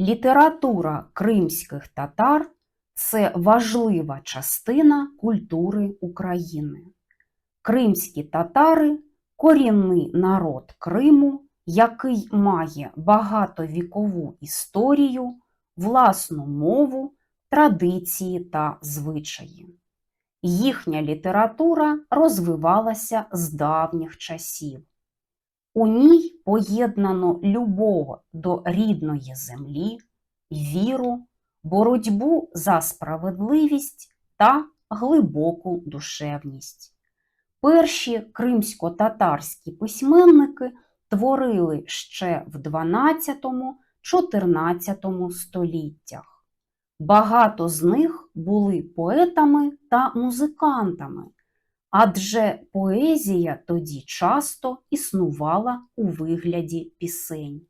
Література кримських татар це важлива частина культури України. Кримські татари корінний народ Криму, який має багатовікову історію, власну мову, традиції та звичаї. Їхня література розвивалася з давніх часів. У ній поєднано любов до рідної землі, віру, боротьбу за справедливість та глибоку душевність. Перші кримсько-татарські письменники творили ще в 12-14 століттях. Багато з них були поетами та музикантами, адже поезія тоді часто існувала у вигляді пісень.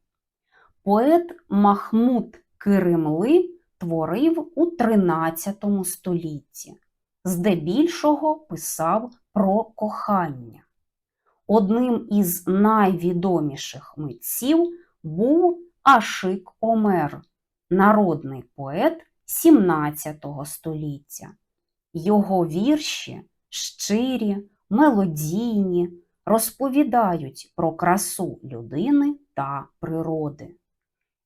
Поет Махмуд Киримли творив у 13 столітті, здебільшого писав про кохання. Одним із найвідоміших митців був Ашик Омер, народний поет 17 століття. Його вірші щирі, мелодійні, розповідають про красу людини та природи.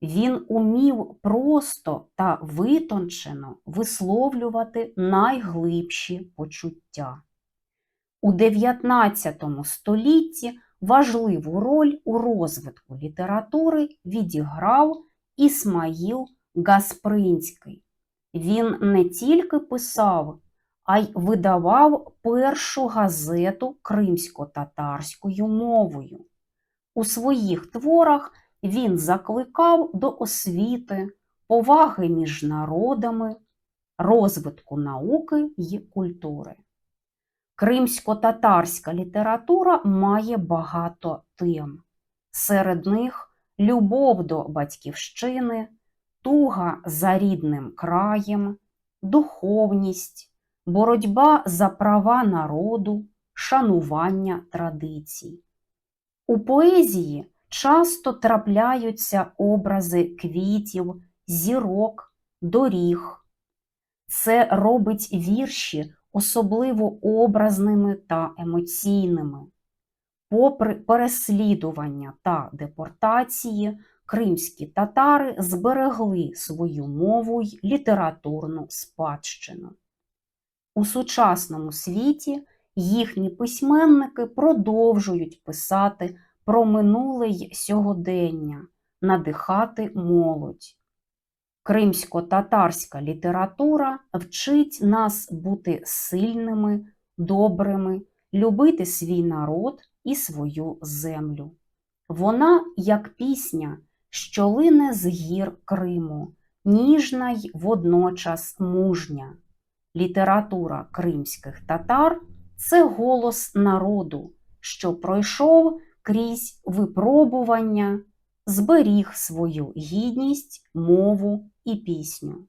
Він умів просто та витончено висловлювати найглибші почуття. У 19 столітті важливу роль у розвитку літератури відіграв Ісмаїл Гаспринський. Він не тільки писав, а й видавав першу газету кримсько-татарською мовою. У своїх творах він закликав до освіти, поваги між народами, розвитку науки й культури. Кримсько-татарська література має багато тем. Серед них любов до батьківщини, туга за рідним краєм, духовність, боротьба за права народу, шанування традицій. У поезії часто трапляються образи квітів, зірок, доріг. Це робить вірші особливо образними та емоційними. Попри переслідування та депортації, кримські татари зберегли свою мову й літературну спадщину. У сучасному світі їхні письменники продовжують писати про минуле й сьогодення, надихати молодь. Кримсько-татарська література вчить нас бути сильними, добрими, любити свій народ і свою землю. Вона, як пісня, що лине з гір Криму, ніжна й водночас мужня. Література кримських татар це голос народу, що пройшов крізь випробування, зберіг свою гідність, мову і пісню.